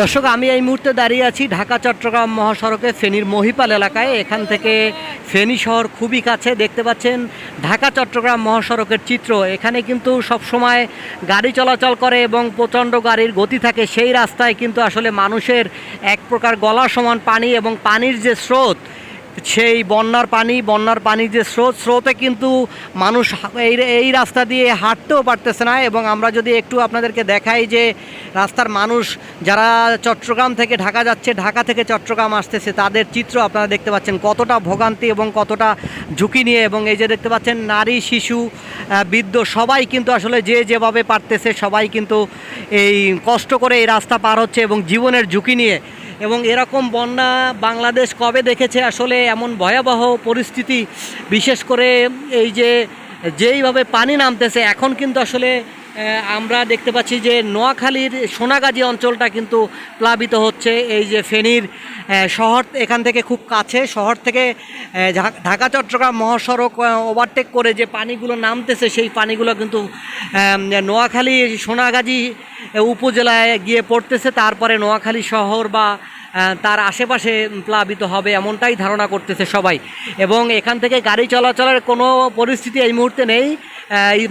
দর্শক, আমি এই মুহূর্তে দাঁড়িয়ে আছি ঢাকা, চট্টগ্রাম মহাসড়কে ফেনীর মহিপাল এলাকায়। এখান থেকে ফেনী শহর খুবই কাছে দেখতে পাচ্ছেন ঢাকা, চট্টগ্রাম মহাসড়কের চিত্র। এখানে কিন্তু সবসময় গাড়ি চলাচল করে এবং প্রচণ্ড গাড়ির গতি থাকে। সেই রাস্তায় কিন্তু আসলে মানুষের এক প্রকার গলা সমান পানি এবং পানির যে স্রোত সেই বন্যার পানি, বন্যার পানির যে স্রোত, স্রোতে কিন্তু মানুষ এই এই রাস্তা দিয়ে হাঁটতেও পারতেছে না এবং আমরা যদি একটু আপনাদেরকে দেখাই যে রাস্তার মানুষ যারা চট্টগ্রাম থেকে ঢাকা যাচ্ছে, ঢাকা থেকে চট্টগ্রাম আসতেছে, তাদের চিত্র আপনারা দেখতে পাচ্ছেন কতটা ভোগান্তি এবং কতটা ঝুঁকি নিয়ে এবং এই যে দেখতে পাচ্ছেন নারী, শিশু বৃদ্ধ সবাই কিন্তু আসলে যে যেভাবে পারতেছে, সবাই কিন্তু এই কষ্ট করে এই রাস্তা পার হচ্ছে এবং জীবনের ঝুঁকি নিয়ে এবং এরকম বন্যা বাংলাদেশ কবে দেখেছে? আসলে এমন ভয়াবহ পরিস্থিতি, বিশেষ করে এই যে যেইভাবে পানি নামতেছে, এখন কিন্তু আসলে আমরা দেখতে পাচ্ছি যে নোয়াখালীর সোনাগাজী অঞ্চলটা কিন্তু প্লাবিত হচ্ছে। এই যে ফেনীর শহর এখান থেকে খুব কাছে, শহর থেকে ঢাকা, চট্টগ্রাম মহাসড়ক ওভারটেক করে যে পানিগুলো নামতেছে, সেই পানিগুলো কিন্তু নোয়াখালী সোনাগাজী উপজেলায় গিয়ে পড়তেছে। তারপরে নোয়াখালী শহর বা তার আশেপাশে প্লাবিত হবে এমনটাই ধারণা করতেছে সবাই। এবং এখান থেকে গাড়ি চলাচলের কোনো পরিস্থিতি এই মুহূর্তে নেই।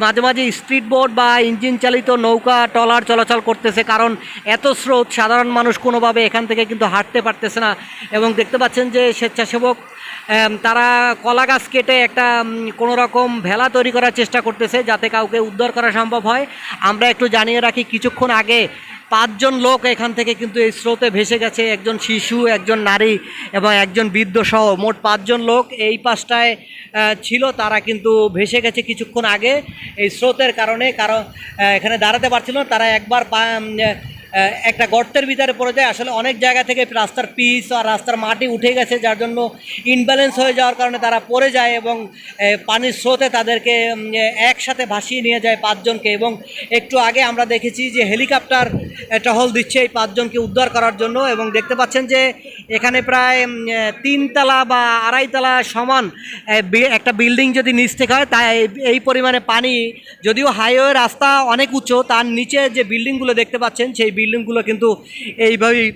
মাঝে মাঝে স্পিড বোট বা ইঞ্জিন চালিত নৌকা টলার চলাচল করতেছে কারণ এত স্রোত সাধারণ মানুষ কোনোভাবে এখান থেকে কিন্তু হাঁটতে পারতেছে না। এবং দেখতে পাচ্ছেন যে স্বেচ্ছাসেবক তারা কলা গাছ কেটে একটা কোনো রকম ভেলা তৈরি করার চেষ্টা করতেছে যাতে কাউকে উদ্ধার করা সম্ভব হয়। আমরা একটু জানিয়ে রাখি, কিছুক্ষণ আগে পাঁচজন লোক এখান থেকে কিন্তু এই স্রোতে ভেসে গেছে। একজন শিশু, একজন নারী এবং একজন বৃদ্ধ সহ মোট পাঁচজন লোক এই পাশটায় ছিল। তারা কিন্তু ভেসে গেছে কিছুক্ষণ আগে এই স্রোতের কারণে। কারণ এখানে দাঁড়াতে পারছিল না। তারা একবার একটা গর্তের ভিতরে পড়ে যায়। আসলে অনেক জায়গা থেকে রাস্তার পিচ আর রাস্তার মাটি উঠে গেছে, যার জন্য ইনব্যালেন্স হয়ে যাওয়ার কারণে তারা পড়ে যায় এবং পানির স্রোতে তাদেরকে একসাথে ভাসিয়ে নিয়ে যায় পাঁচজনকে। এবং একটু আগে আমরা দেখেছি যে হেলিকপ্টার টহল দিচ্ছে এই পাঁচজনকে উদ্ধার করার জন্য। এবং দেখতে পাচ্ছেন যে এখানে প্রায় তিনতলা বা আড়াইতলা সমান একটা বিল্ডিং যদি নিচ থেকে হয়, তাই এই- পরিমাণে পানি, যদিও হাইওয়ে রাস্তা অনেক উঁচু তার নিচে যে বিল্ডিংগুলো দেখতে পাচ্ছেন, সেই বিল্ডিংগুলো কিন্তু এইভাবেই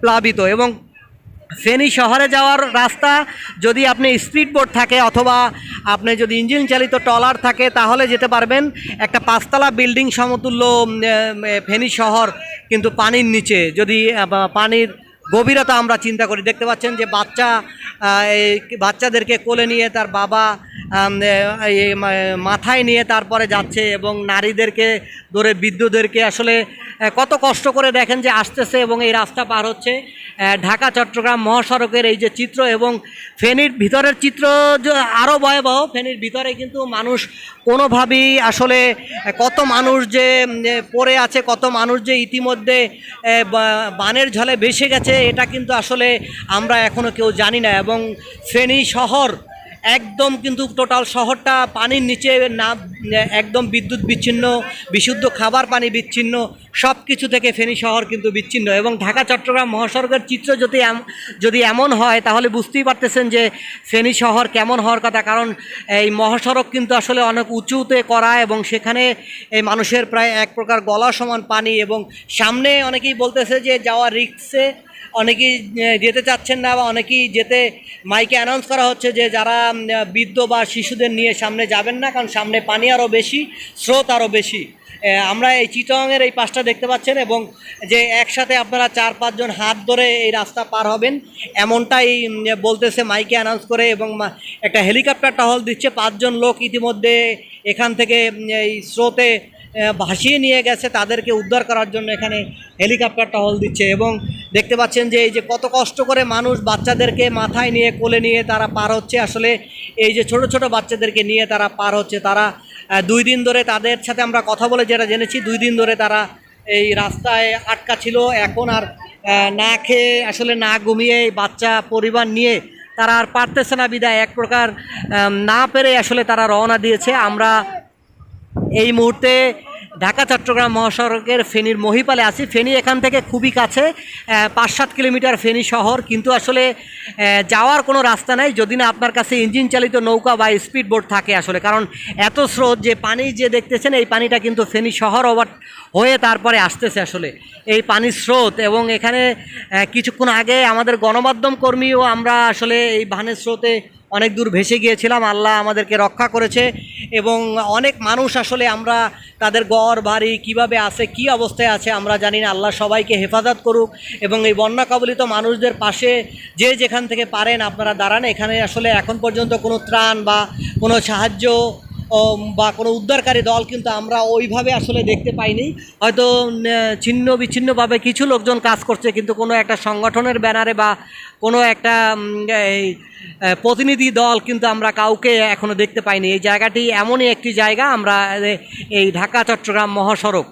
প্লাবিত এবং ফেনী শহরে যাওয়ার রাস্তা যদি আপনি স্পিড বোট থাকে অথবা আপনি যদি ইঞ্জিন চালিত ট্রলার থাকে, তাহলে যেতে পারবেন। একটা পাঁচতলা বিল্ডিং সমতুল্য ফেনী শহর কিন্তু পানির নিচে, যদি পানির গভীরতা আমরা চিন্তা করি। দেখতে পাচ্ছেন যে বাচ্চা এই বাচ্চাদেরকে কোলে নিয়ে তার বাবা মাথায় নিয়ে তারপরে যাচ্ছে এবং নারীদেরকে ধরে বৃদ্ধদেরকে আসলে কত কষ্ট করে দেখেন যে আসতেছে এবং এই রাস্তা পার হচ্ছে। ঢাকা, চট্টগ্রাম মহাসড়কের এই যে চিত্র এবং ফেনীর ভিতরের চিত্র আরও ভয়াবহ, ফেনীর ভিতরে কিন্তু মানুষ কোনোভাবেই আসলে কত মানুষ যে পড়ে আছে, কত মানুষ যে ইতিমধ্যে বানের ঝলে ভেসে গেছে, এটা কিন্তু আসলে আমরা এখনও কেউ জানি না এবং ফেনী শহর একদম কিন্তু টোটাল শহরটা পানির নিচে না, একদম বিদ্যুৎ বিচ্ছিন্ন, বিশুদ্ধ খাবার পানি বিচ্ছিন্ন সব কিছু থেকে ফেনী শহর কিন্তু বিচ্ছিন্ন। এবং ঢাকা, চট্টগ্রাম মহাসড়কের চিত্র যদি যদি এমন হয়, তাহলে বুঝতেই পারতেছেন যে ফেনী শহর কেমন হওয়ার কথা। কারণ এই মহাসড়ক কিন্তু আসলে অনেক উঁচুতে করা এবং সেখানে এই মানুষের প্রায় এক প্রকার গলা সমান পানি এবং সামনে অনেকেই বলতেছে যে যাওয়া রিক্সে অনেকেই যেতে চাচ্ছেন না বা অনেকেই যেতে মাইকে অ্যানাউন্স করা হচ্ছে যে যারা বৃদ্ধ বা শিশুদের নিয়ে সামনে যাবেন না, কারণ সামনে পানি আরও বেশি, স্রোত আরও বেশি। আমরা এই চিটংয়ের এই পাশটা দেখতে পাচ্ছেন এবং যে একসাথে আপনারা চার পাঁচজন হাত ধরে এই রাস্তা পার হবেন, এমনটাই বলতেছে মাইকে অ্যানাউন্স করে এবং একটা হেলিকপ্টার টহল দিচ্ছে। পাঁচজন লোক ইতিমধ্যে এখান থেকে এই স্রোতে ভাসিয়ে নিয়ে গেছে তাদেরকে উদ্ধার করার জন্য এখানে হেলিকপ্টার টহল দিচ্ছে এবং দেখতে পাচ্ছেন যে এই যে কত কষ্ট করে মানুষ বাচ্চাদেরকে মাথায় নিয়ে কোলে নিয়ে তারা পার হচ্ছে। আসলে এই যে ছোট ছোট বাচ্চাদেরকে নিয়ে তারা পার হচ্ছে। তারা দুই দিন ধরে তাদের সাথে আমরা কথা বলে যেটা জেনেছি, দুই দিন ধরে তারা এই রাস্তায় আটকা ছিল। এখন আর না খেয়ে, আসলে না ঘুমিয়ে বাচ্চা পরিবার নিয়ে তারা আর পারতেছে না বিদায়। এক প্রকার না পেরে আসলে তারা রওনা দিয়েছে। আমরা এই মুহূর্তে ঢাকা, চট্টগ্রাম মহাসড়কের ফেনীর মহিপালে আছি। ফেনী এখান থেকে খুবই কাছে পাঁচ সাত কিলোমিটার ফেনী শহর, কিন্তু আসলে যাওয়ার কোনো রাস্তা নাই। যদি না আপনার কাছে ইঞ্জিন চালিত নৌকা বা স্পিড বোট থাকে আসলে, কারণ এত স্রোত যে পানি যে দেখতেছেন, এই পানিটা কিন্তু ফেনী শহর ওভার হয়ে তারপরে আসতেছে আসলে। এই পানির স্রোত এবং এখানে কিছুক্ষণ আগে আমাদের গণমাধ্যম কর্মীও আমরা আসলে এই ভানের স্রোতে অনেক দূর ভেসে গিয়েছিলাম। আল্লাহ আমাদেরকে রক্ষা করেছে এবং অনেক মানুষ আসলে আমরা তাদের গড় বাড়ি কীভাবে আছে, কি অবস্থায় আছে, আমরা জানি না। আল্লাহ সবাইকে হেফাজত করুক এবং এই বন্যা কবলিত মানুষদের পাশে যে যেখান থেকে পারেন আপনারা দাঁড়ান। এখানে আসলে এখন পর্যন্ত কোনো ত্রাণ বা কোনো সাহায্য বা কোনো উদ্ধারকারী দল কিন্তু আমরা ওইভাবে আসলে দেখতে পাইনি। হয়তো ছিন্ন বিচ্ছিন্নভাবে কিছু লোকজন কাজ করছে, কিন্তু কোনো একটা সংগঠনের ব্যানারে বা কোনো একটা এই প্রতিনিধি দল কিন্তু আমরা কাউকে এখনও দেখতে পাইনি। এই জায়গাটি এমনই একটি জায়গা, আমরা এই ঢাকা, চট্টগ্রাম মহাসড়ক।